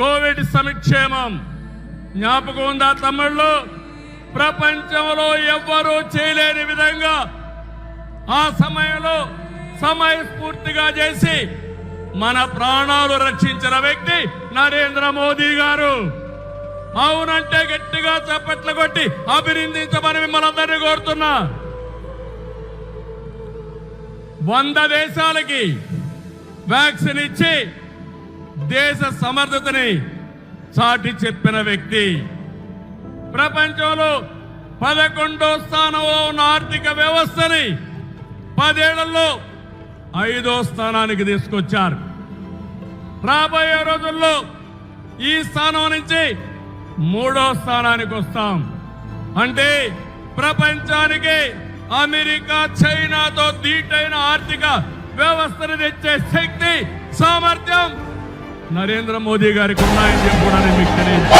Covid సంక్షేమం జ్ఞాపకం ఉందా తమ్ముళ్ళు? ప్రపంచంలో ఎవ్వరూ చేయలేని విధంగా ఆ సమయంలో సమయస్ఫూర్తిగా చేసి మన ప్రాణాలు రక్షించిన వ్యక్తి నరేంద్ర మోదీ గారు. అవునంటే గట్టిగా చప్పట్లు కొట్టి అభినందించమని మిమ్మల్ని అందరినీ కోరుతున్నా. వంద దేశాలకి వ్యాక్సిన్ ఇచ్చి దేశ సమర్థతని చాటి చెప్పిన వ్యక్తి. ప్రపంచంలో పదకొండో స్థానంలో ఉన్న ఆర్థిక వ్యవస్థని పదేళ్ళలో ఐదో స్థానానికి తీసుకొచ్చారు. రాబోయే రోజుల్లో ఈ స్థానం నుంచి మూడో స్థానానికి వస్తాం. అంటే ప్రపంచానికి అమెరికా చైనాతో దీటైన ఆర్థిక వ్యవస్థను తెచ్చే శక్తి నరేంద్ర మోదీ గారికి ఉన్నాయని చెప్పి మీకు తెలియదు